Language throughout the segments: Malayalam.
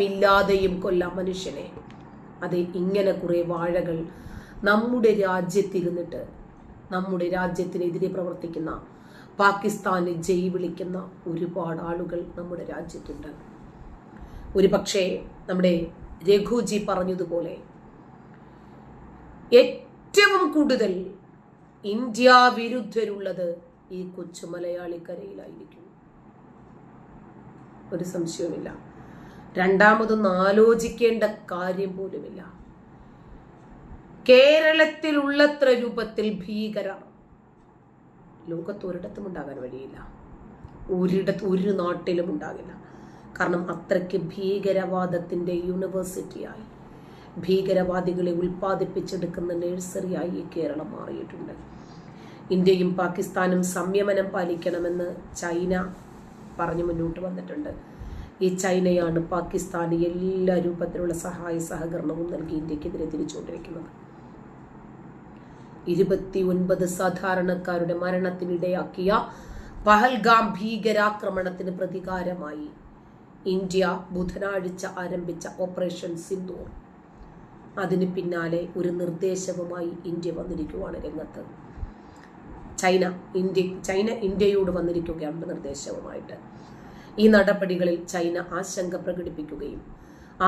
ഇല്ലാതെയും കൊല്ലാം മനുഷ്യനെ. അതെ ഇങ്ങനെ കുറെ വാഴകൾ നമ്മുടെ രാജ്യത്തിരുന്നിട്ട് നമ്മുടെ രാജ്യത്തിനെതിരെ പ്രവർത്തിക്കുന്ന പാകിസ്ഥാനെ ജയ് വിളിക്കുന്ന ഒരുപാട് ആളുകൾ നമ്മുടെ രാജ്യത്തുണ്ട്. ഒരു പക്ഷേ നമ്മുടെ രഘുജി പറഞ്ഞതുപോലെ ഏറ്റവും കൂടുതൽ ഇന്ത്യ വിരുദ്ധരുള്ളത് ഈ കൊച്ചു മലയാളിക്കരയിലായിരിക്കും. ഒരു സംശയവുമില്ല. രണ്ടാമതൊന്നും ആലോചിക്കേണ്ട കാര്യം പോലുമില്ല. കേരളത്തിലുള്ളത്ര രൂപത്തിൽ ഭീകര ലോകത്ത് ഒരിടത്തും ഉണ്ടാകാൻ വഴിയില്ല. ഒരിടത്ത് ഒരു നാട്ടിലും ഉണ്ടാകില്ല. കാരണം അത്രയ്ക്ക് ഭീകരവാദത്തിന്റെ യൂണിവേഴ്സിറ്റിയായി ഭീകരവാദികളെ ഉൽപ്പാദിപ്പിച്ചെടുക്കുന്ന നഴ്സറിയായി ഈ കേരളം മാറിയിട്ടുണ്ട്. ഇന്ത്യയും പാകിസ്ഥാനും സംയമനം പാലിക്കണമെന്ന് ചൈന പറഞ്ഞു മുന്നോട്ട് വന്നിട്ടുണ്ട്. ഈ ചൈനയാണ് പാകിസ്ഥാന് എല്ലാ രൂപത്തിലുള്ള സഹായ സഹകരണവും നൽകി ഇന്ത്യക്കെതിരെ തിരിച്ചുകൊണ്ടിരിക്കുന്നത്. ഇരുപത്തി ഒൻപത് സാധാരണക്കാരുടെ മരണത്തിനിടയാക്കിയ പഹൽഗാം ഭീകരാക്രമണത്തിന് പ്രതികാരമായി ഇന്ത്യ ബുധനാഴ്ച ആരംഭിച്ച ഓപ്പറേഷൻ സിന്ദൂർ. അതിന് പിന്നാലെ ഒരു നിർദ്ദേശവുമായി ഇന്ത്യ വന്നിരിക്കുവാണ് രംഗത്ത്. ചൈന ഇന്ത്യ ചൈന ഇന്ത്യയോട് വന്നിരിക്കുകയാണ് നിർദ്ദേശവുമായിട്ട്. ഈ നടപടികളിൽ ചൈന ആശങ്ക പ്രകടിപ്പിക്കുകയും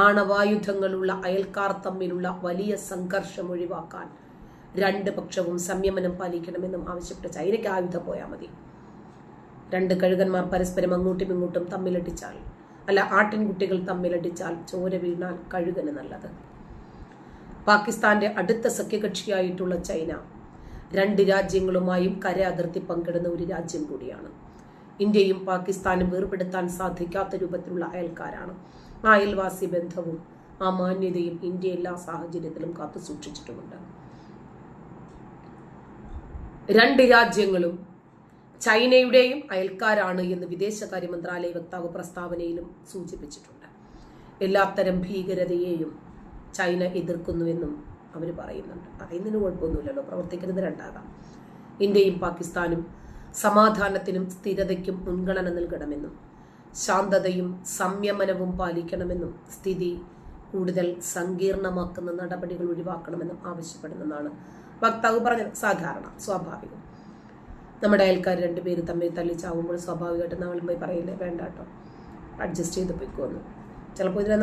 ആണവായുധങ്ങളുള്ള അയൽക്കാർ തമ്മിലുള്ള വലിയ സംഘർഷം ഒഴിവാക്കാൻ രണ്ട് പക്ഷവും സംയമനം പാലിക്കണമെന്നും ആവശ്യപ്പെട്ട് ചൈനയ്ക്ക് ആയുധം പോയാൽ മതി. രണ്ട് കഴുകന്മാർ പരസ്പരം അങ്ങോട്ടും ഇങ്ങോട്ടും തമ്മിലടിച്ചാൽ അല്ല ആട്ടിൻകുട്ടികൾ തമ്മിലടിച്ചാൽ ചോര വീണാൽ കഴുകന് നല്ലത്. പാകിസ്ഥാന്റെ അടുത്ത സഖ്യകക്ഷിയായിട്ടുള്ള ചൈന രണ്ട് രാജ്യങ്ങളുമായും കര അതിർത്തി പങ്കിടുന്ന ഒരു രാജ്യം കൂടിയാണ്. ഇന്ത്യയും പാകിസ്ഥാനും വേർപെടുത്താൻ സാധിക്കാത്ത രൂപത്തിലുള്ള അയൽക്കാരാണ്. ആ അയൽവാസി ബന്ധവും ആ മാന്യതയും ഇന്ത്യ എല്ലാ സാഹചര്യത്തിലും കാത്തു സൂക്ഷിച്ചിട്ടുമുണ്ട്. രണ്ട് രാജ്യങ്ങളും ചൈനയുടെയും അയൽക്കാരാണ് എന്ന് വിദേശകാര്യ മന്ത്രാലയ വക്താവ് പ്രസ്താവനയിലും സൂചിപ്പിച്ചിട്ടുണ്ട്. എല്ലാത്തരം ഭീകരതയെയും ചൈന എതിർക്കുന്നുവെന്നും അവർ പറയുന്നുണ്ട്. പറയുന്നതിന് കുഴപ്പമൊന്നുമില്ലല്ലോ. പ്രവർത്തിക്കുന്നത് രണ്ടാകാം. ഇന്ത്യയും പാകിസ്ഥാനും സമാധാനത്തിനും സ്ഥിരതയ്ക്കും മുൻഗണന നൽകണമെന്നും ശാന്തതയും സംയമനവും പാലിക്കണമെന്നും സ്ഥിതി കൂടുതൽ സങ്കീർണമാക്കുന്ന നടപടികൾ ഒഴിവാക്കണമെന്നും ആവശ്യപ്പെടുന്നതാണ്. വക്താവ് പറഞ്ഞത് സാധാരണ സ്വാഭാവികം. നമ്മുടെ അയൽക്കാർ രണ്ടുപേര് തമ്മിൽ തല്ലിച്ചാവുമ്പോൾ സ്വാഭാവികമായിട്ട് നമ്മൾ പോയി പറയില്ലേ വേണ്ട കേട്ടോ. അഡ്ജസ്റ്റ് ചെയ്ത് പോയിക്കോന്ന്. ചിലപ്പോൾ ഇതിനെ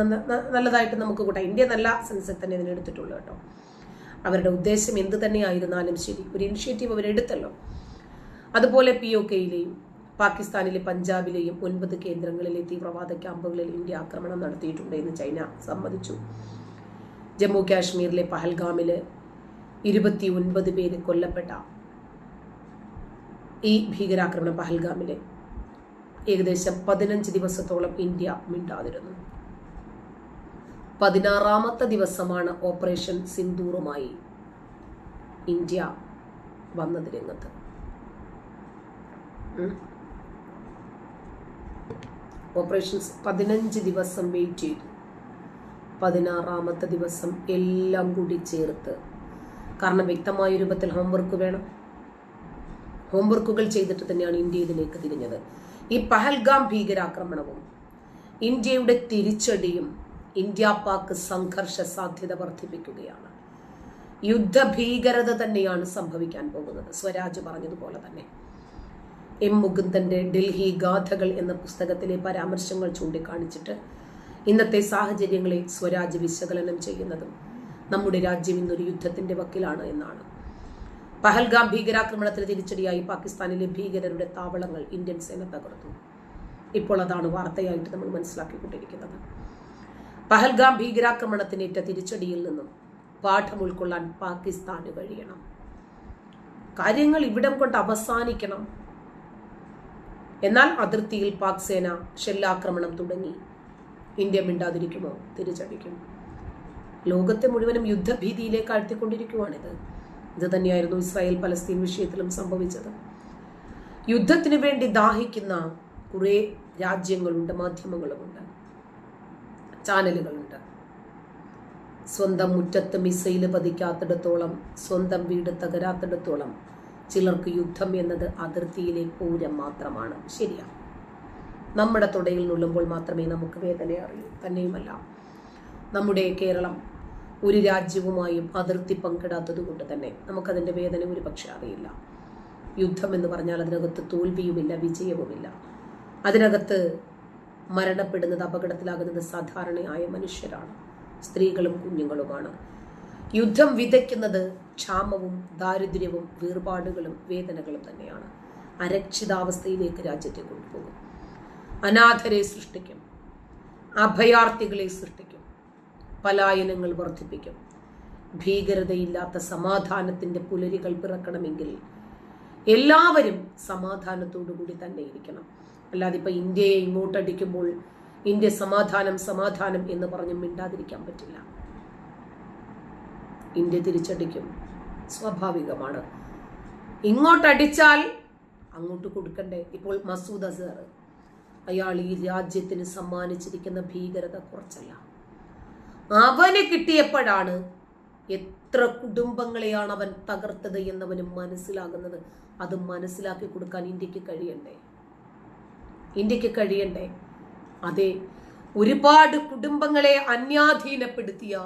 നല്ലതായിട്ട് നമുക്ക് കൂട്ടാം. ഇന്ത്യ നല്ല സെൻസിൽ തന്നെ ഇതിനെടുത്തിട്ടുള്ളൂ കേട്ടോ. അവരുടെ ഉദ്ദേശം എന്ത് തന്നെയായിരുന്നാലും ശരി. ഒരു ഇനിഷ്യേറ്റീവ് അവരെടുത്തല്ലോ. അതുപോലെ പി ഒ കെയിലെയും പാകിസ്ഥാനിലെ പഞ്ചാബിലെയും ഒൻപത് കേന്ദ്രങ്ങളിലെ തീവ്രവാദ ക്യാമ്പുകളിൽ ഇന്ത്യ ആക്രമണം നടത്തിയിട്ടുണ്ട് എന്ന് ചൈന സമ്മതിച്ചു ജമ്മു കാശ്മീരിലെ പഹൽഗാമിൽ ഇരുപത്തി ഒൻപത് പേര് കൊല്ലപ്പെട്ട ഈ ഭീകരാക്രമണം പഹൽഗാമിലെ ഏകദേശം പതിനഞ്ച് ദിവസത്തോളം ഇന്ത്യ മിണ്ടാതിരുന്നു പതിനാറാമത്തെ ദിവസമാണ് ഓപ്പറേഷൻ സിന്ദൂറുമായി ഇന്ത്യ വന്നത് രംഗത്ത്. ഓപ്പറേഷൻസ് പതിനഞ്ച് ദിവസം വെയിറ്റ് ചെയ്തു. പതിനാറാമത്തെ ദിവസം എല്ലാം കൂടി ചേർത്ത്. കാരണം വ്യക്തമായ രൂപത്തിൽ ഹോംവർക്ക് വേണം. ഹോംവർക്കുകൾ ചെയ്തിട്ട് തന്നെയാണ് ഇന്ത്യ ഇതിലേക്ക് തിരിഞ്ഞത്. ഈ പഹൽഗാം ഭീകരാക്രമണവും ഇന്ത്യയുടെ തിരിച്ചടിയും ഇന്ത്യ പാക്ക് സംഘർഷ സാധ്യത വർദ്ധിപ്പിക്കുകയാണ്. യുദ്ധ ഭീകരത തന്നെയാണ് സംഭവിക്കാൻ പോകുന്നത്. സ്വരാജ് പറഞ്ഞതുപോലെ തന്നെ. എം മുകുന്ദന്റെ ഡൽഹി ഗാഥകൾ എന്ന പുസ്തകത്തിലെ പരാമർശങ്ങൾ ചൂണ്ടിക്കാണിച്ചിട്ട് ഇന്നത്തെ സാഹചര്യങ്ങളെ സ്വരാജ് വിശകലനം ചെയ്യുന്നതും നമ്മുടെ രാജ്യം ഇന്നൊരു യുദ്ധത്തിന്റെ വക്കിലാണ് എന്നാണ്. പഹൽഗാം ഭീകരാക്രമണത്തിന് തിരിച്ചടിയായി പാകിസ്ഥാനിലെ ഭീകരരുടെ താവളങ്ങൾ ഇന്ത്യൻ സേന തകർത്തു ഇപ്പോൾ അതാണ് വാർത്തയായിട്ട് നമ്മൾ മനസ്സിലാക്കിക്കൊണ്ടിരിക്കുന്നത്. പഹൽഗാം ഭീകരാക്രമണത്തിനേറ്റ തിരിച്ചടിയിൽ നിന്നും പാഠം ഉൾക്കൊള്ളാൻ പാകിസ്ഥാന് കഴിയണം. കാര്യങ്ങൾ ഇവിടം കൊണ്ട് അവസാനിക്കണം. എന്നാൽ അതിർത്തിയിൽ പാക് സേന ഷെല്ലാക്രമണം തുടങ്ങി. ഇന്ത്യ മിണ്ടാതിരിക്കുമോ? തിരിച്ചടിക്കും ലോകത്തെ മുഴുവനും യുദ്ധഭീതിയിലേക്ക് ആഴ്ത്തിക്കൊണ്ടിരിക്കുവാണിത് ഇത് തന്നെയായിരുന്നു ഇസ്രായേൽ പലസ്തീൻ വിഷയത്തിലും സംഭവിച്ചത്. യുദ്ധത്തിന് വേണ്ടി ദാഹിക്കുന്ന കുറെ രാജ്യങ്ങളുണ്ട് മാധ്യമങ്ങളുമുണ്ട്. ചാനലുകളുണ്ട്. സ്വന്തം മുറ്റത്ത് മിസൈൽ പതിക്കാത്തിടത്തോളം സ്വന്തം വീട് തകരാത്തിടത്തോളം ചിലർക്ക് യുദ്ധം എന്നത് അതിർത്തിയിലെ പൂരം മാത്രമാണ്. ശരിയാണ് നമ്മുടെ തുടയിൽ നുള്ളുമ്പോൾ മാത്രമേ നമുക്ക് വേദന അറിയൂ. തന്നെയുമല്ല. നമ്മുടെ കേരളം ഒരു രാജ്യവുമായും അതിർത്തി പങ്കിടാത്തത് കൊണ്ട് തന്നെ നമുക്കതിന്റെ വേദന ഒരു പക്ഷെ അറിയില്ല. യുദ്ധം എന്ന് പറഞ്ഞാൽ അതിനകത്ത് തോൽവിയുമില്ല വിജയവുമില്ല. അതിനകത്ത് മരണപ്പെടുന്നത് അപകടത്തിലാകുന്നത് സാധാരണയായ മനുഷ്യരാണ്. സ്ത്രീകളും കുഞ്ഞുങ്ങളുമാണ്. യുദ്ധം വിതയ്ക്കുന്നത് ക്ഷാമവും ദാരിദ്ര്യവും വേർപാടുകളും വേദനകളും തന്നെയാണ്. അരക്ഷിതാവസ്ഥയിലേക്ക് രാജ്യത്തെ കൊണ്ടുപോകും. അനാഥരെ സൃഷ്ടിക്കും. അഭയാർത്ഥികളെ സൃഷ്ടിക്കും. പലായനങ്ങൾ വർദ്ധിപ്പിക്കും. ഭീകരതയില്ലാത്ത സമാധാനത്തിന്റെ പുലരികൾ പിറക്കണമെങ്കിൽ എല്ലാവരും സമാധാനത്തോടുകൂടി തന്നെ ഇരിക്കണം. അല്ലാതെ ഇപ്പോൾ ഇന്ത്യയെ ഇങ്ങോട്ടടിക്കുമ്പോൾ ഇന്ത്യ സമാധാനം സമാധാനം എന്ന് പറഞ്ഞ് മിണ്ടാതിരിക്കാൻ പറ്റില്ല. ഇന്ത്യ തിരിച്ചടിക്കും. സ്വാഭാവികമാണ്. ഇങ്ങോട്ടടിച്ചാൽ അങ്ങോട്ട് കൊടുക്കണ്ടേ? ഇപ്പോൾ മസൂദ് അസർ അയാൾ ഈ രാജ്യത്തിന് സമ്മാനിച്ചിരിക്കുന്ന ഭീകരത കുറച്ചല്ല. അവന് കിട്ടിയപ്പോഴാണ് എത്ര കുടുംബങ്ങളെയാണ് അവൻ തകർത്തത് എന്നവന് മനസ്സിലാകുന്നത്. അത് മനസ്സിലാക്കി കൊടുക്കാൻ ഇന്ത്യയ്ക്ക് കഴിയണ്ടേ? ഇന്ത്യയ്ക്ക് കഴിയണ്ടേ? അതെ ഒരുപാട് കുടുംബങ്ങളെ അന്യാധീനപ്പെടുത്തിയ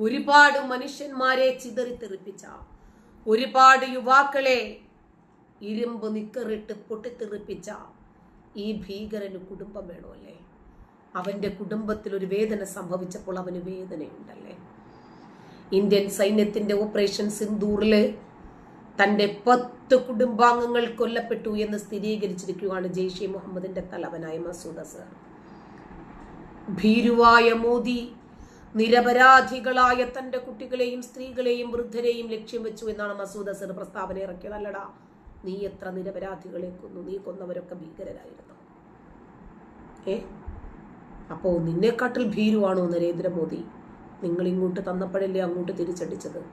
ഒരുപാട് മനുഷ്യന്മാരെ ചിതറിത്തെറിപ്പിച്ച ഒരുപാട് യുവാക്കളെ ഇരുമ്പ് നിക്കറിട്ട് പൊട്ടിത്തെറിപ്പിച്ച ഈ ഭീകരന് കുടുംബം വേണമല്ലേ? അവന്റെ കുടുംബത്തിൽ ഒരു വേദന സംഭവിച്ചപ്പോൾ അവന് വേദനയുണ്ടല്ലേ? ഇന്ത്യൻ സൈന്യത്തിന്റെ ഓപ്പറേഷൻ സിന്ദൂറിൽ തന്റെ പത്ത് കുടുംബാംഗങ്ങൾ കൊല്ലപ്പെട്ടു എന്ന് സ്ഥിരീകരിച്ചിരിക്കുകയാണ് ജെയ്ഷെ മുഹമ്മദിന്റെ തലവനായ മസൂദ് അസർ ഭീരുവായ മോദി നിരപരാധികളായ തന്റെ കുട്ടികളെയും സ്ത്രീകളെയും വൃദ്ധരെയും ലക്ഷ്യം വെച്ചു എന്നാണ് മസൂദ് അസർ പ്രസ്താവന ഇറക്കിയത് അല്ലടാ നീ എത്ര നിരപരാധികളെ കൊന്നു? നീ കൊന്നവരൊക്കെ ഭീകരരായിരുന്നു. ഏ? അപ്പോ നിന്നെക്കാട്ടിൽ ഭീരുവാണോ നരേന്ദ്രമോദി? നിങ്ങൾ ഇങ്ങോട്ട് തന്നപ്പോഴല്ലേ അങ്ങോട്ട് തിരിച്ചടിച്ചത്?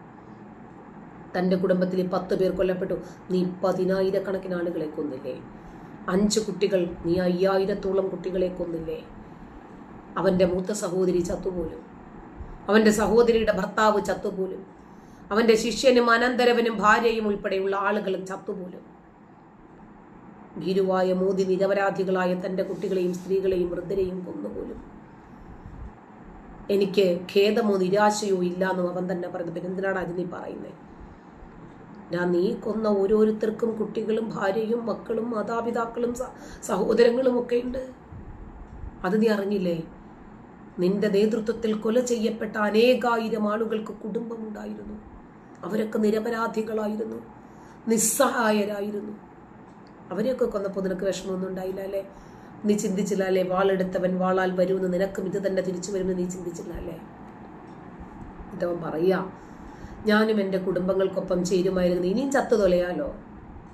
തന്റെ കുടുംബത്തിൽ പത്ത് പേർ കൊല്ലപ്പെട്ടു. നീ പതിനായിരക്കണക്കിന് ആളുകളെ കൊന്നില്ലേ? അഞ്ച് കുട്ടികൾ നീ അയ്യായിരത്തോളം കുട്ടികളെ കൊന്നില്ലേ? അവന്റെ മൂത്ത സഹോദരി ചത്തുപോലും. അവന്റെ സഹോദരിയുടെ ഭർത്താവ് ചത്തുപോലും. അവന്റെ ശിഷ്യനും അനന്തരവനും ഭാര്യയും ഉൾപ്പെടെയുള്ള ആളുകളും ചത്തുപോലും. ഭീരുവായ മോദി നിരപരാധികളായ തന്റെ കുട്ടികളെയും സ്ത്രീകളെയും വൃദ്ധരെയും കൊന്നുപോലും. എനിക്ക് ഖേദമോ നിരാശയോ ഇല്ല എന്നും അവൻ തന്നെ പറയുന്നത് പിന്നെ എന്തിനാണ് അത് നീ പറയുന്നത് ഞാൻ നീ കൊന്ന ഓരോരുത്തർക്കും കുട്ടികളും ഭാര്യയും മക്കളും മാതാപിതാക്കളും സഹോദരങ്ങളും ഒക്കെ ഉണ്ട്. അത് നീ അറിഞ്ഞില്ലേ? നിന്റെ നേതൃത്വത്തിൽ കൊല ചെയ്യപ്പെട്ട അനേകായിരം ആളുകൾക്ക് കുടുംബമുണ്ടായിരുന്നു. അവരൊക്കെ നിരപരാധികളായിരുന്നു. നിസ്സഹായരായിരുന്നു. അവരെയൊക്കെ കൊന്നപ്പോൾ നിനക്ക് വിഷമമൊന്നും ഉണ്ടായില്ല അല്ലേ? നീ ചിന്തിച്ചില്ല അല്ലേ? വാളെടുത്തവൻ വാളാൽ വരുമെന്ന് നിനക്കും ഇത് തന്നെ തിരിച്ചു വരുമെന്ന് നീ ചിന്തിച്ചില്ല അല്ലേ? ഇതവൻ പറയാ ഞാനും എന്റെ കുടുംബങ്ങൾക്കൊപ്പം ചേരുമായിരുന്നു. ഇനിയും ചത്തു തൊലയാലോ?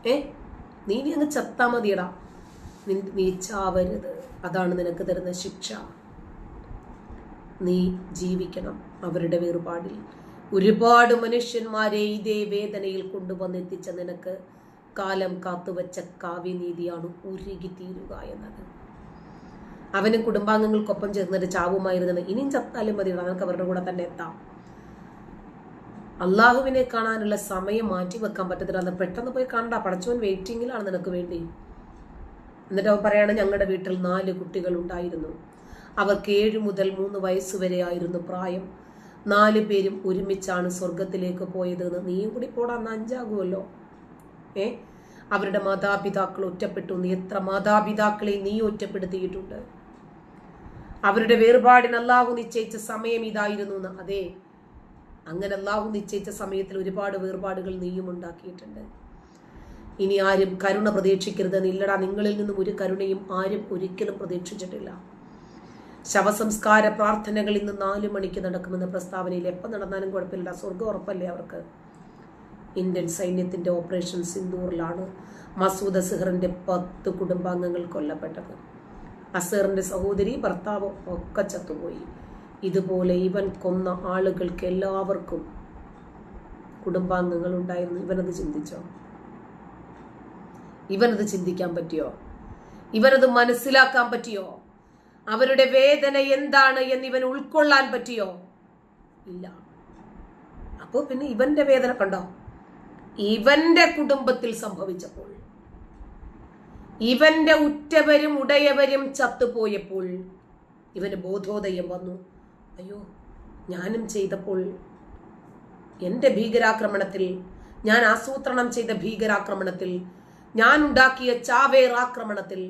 ഏ? നീ ഇനി അങ്ങ് ചത്താ മതിയടാ. നീ ചാവരുത്. അതാണ് നിനക്ക് തരുന്ന ശിക്ഷ. നീ ജീവിക്കണം അവരുടെ വേർപാടിൽ. ഒരുപാട് മനുഷ്യന്മാരെ ഇതേ വേദനയിൽ കൊണ്ടുവന്നെത്തിച്ച നിനക്ക് കാലം കാത്തുവച്ച കാവ്യനീതിയാണ് ഉരുകി തീരുക എന്നത്. അവനും കുടുംബാംഗങ്ങൾക്കൊപ്പം ചേർന്നിട്ട് ചാവുമായിരുന്നത് ഇനിയും ചത്താലും മതി നമുക്ക് അവരുടെ കൂടെ തന്നെ എത്താം. അള്ളാഹുവിനെ കാണാനുള്ള സമയം മാറ്റി വെക്കാൻ പറ്റത്തില്ല. അന്ന് പെട്ടെന്ന് പോയി കണ്ട പടച്ചോൻ വെയിറ്റിങ്ങിലാണ് നിനക്ക് വേണ്ടി. എന്നിട്ട് അവൻ പറയാണ് ഞങ്ങളുടെ വീട്ടിൽ നാല് കുട്ടികൾ ഉണ്ടായിരുന്നു. അവർക്ക് ഏഴു മുതൽ മൂന്ന് വയസ്സ് വരെ ആയിരുന്നു പ്രായം. നാല് പേരും ഒരുമിച്ചാണ് സ്വർഗത്തിലേക്ക് പോയതെന്ന് നീയും കൂടി പോടാന്ന് അഞ്ചാകുമല്ലോ. ഏ? അവരുടെ മാതാപിതാക്കൾ ഒറ്റപ്പെട്ടു. നീ എത്ര മാതാപിതാക്കളെ നീ ഒറ്റപ്പെടുത്തിയിട്ടുണ്ട്? അവരുടെ വേർപാടിന് അല്ലാഹു നിശ്ചയിച്ച സമയം ഇതായിരുന്നു എന്ന്. അതെ അങ്ങനെ അല്ലാഹു നിശ്ചയിച്ച സമയത്തിൽ ഒരുപാട് വേർപാടുകൾ നീയും ഉണ്ടാക്കിയിട്ടുണ്ട്. ഇനി ആരും കരുണ പ്രതീക്ഷിക്കരുത് ഇല്ലടാ. നിങ്ങളിൽ നിന്നും ഒരു കരുണയും ആരും ഒരിക്കലും പ്രതീക്ഷിച്ചിട്ടില്ല. ശവസംസ്കാര പ്രാർത്ഥനകൾ ഇന്ന് നാല് മണിക്ക് നടക്കുമെന്ന പ്രസ്താവനയിൽ എപ്പോൾ നടന്നാലും കുഴപ്പമില്ല. സ്വർഗം ഉറപ്പല്ലേ അവർക്ക്? ഇന്ത്യൻ സൈന്യത്തിന്റെ ഓപ്പറേഷൻ സിന്ദൂറിലാണ് മസൂദ് അസഹറിന്റെ പത്ത് കുടുംബാംഗങ്ങൾ കൊല്ലപ്പെട്ടത്. അസഹറിന്റെ സഹോദരി ഭർത്താവ് ഒക്കെ ചത്തുപോയി. ഇതുപോലെ ഇവൻ കൊന്ന ആളുകൾക്ക് എല്ലാവർക്കും കുടുംബാംഗങ്ങൾ ഉണ്ടായിരുന്നു. ഇവനത് ചിന്തിച്ചോ? ഇവനത് ചിന്തിക്കാൻ പറ്റിയോ? ഇവനത് മനസ്സിലാക്കാൻ പറ്റിയോ? അവരുടെ വേദന എന്താണ് എന്ന് ഇവൻ ഉൾക്കൊള്ളാൻ പറ്റിയോ? ഇല്ല. അപ്പോൾ പിന്നെ ഇവന്റെ വേദന കണ്ടോ? ഇവന്റെ കുടുംബത്തിൽ സംഭവിച്ചപ്പോൾ ഇവന്റെ ഉറ്റവരും ഉടയവരും ചത്തുപോയപ്പോൾ ഇവന് ബോധോദയം വന്നു. അയ്യോ ഞാനും ചെയ്തപ്പോൾ എന്റെ ഭീകരാക്രമണത്തിൽ ഞാൻ ആസൂത്രണം ചെയ്ത ഭീകരാക്രമണത്തിൽ ഞാൻ ഉണ്ടാക്കിയ ചാവേർ ആക്രമണത്തിൽ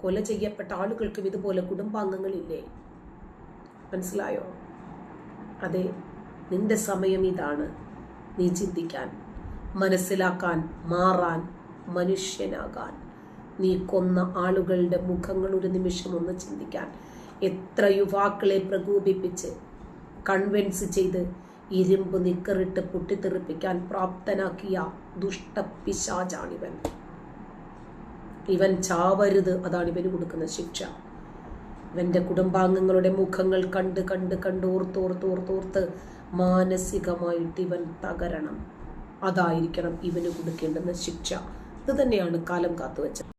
കൊല ചെയ്യപ്പെട്ട ആളുകൾക്കും ഇതുപോലെ കുടുംബാംഗങ്ങളില്ലേ? മനസ്സിലായോ? അതെ നിന്റെ സമയം ഇതാണ്. നീ ചിന്തിക്കാൻ മനസ്സിലാക്കാൻ മാറാൻ മനുഷ്യനാകാൻ. നീ കൊന്ന ആളുകളുടെ മുഖങ്ങൾ ഒരു നിമിഷം ഒന്ന് ചിന്തിക്കാൻ. എത്ര യുവാക്കളെ പ്രകോപിപ്പിച്ച് കൺവിൻസ് ചെയ്ത് ഇരുമ്പ് നിക്കറിട്ട് പൊട്ടിത്തെറിപ്പിക്കാൻ പ്രാപ്തനാക്കിയ ദുഷ്ടപിശാചാണിവൻ ഇവൻ ചാവരുത് അതാണ് ഇവന് കൊടുക്കുന്ന ശിക്ഷ. ഇവന്റെ കുടുംബാംഗങ്ങളുടെ മുഖങ്ങൾ കണ്ട് കണ്ട് കണ്ട് ഓർത്തോർത്തോർത്തോർത്ത് മാനസികമായിട്ട് ഇവൻ തകരണം. അതായിരിക്കണം ഇവന് കൊടുക്കേണ്ടുന്ന ശിക്ഷ. ഇത് തന്നെയാണ് കാലം കാത്തുവച്ചത്.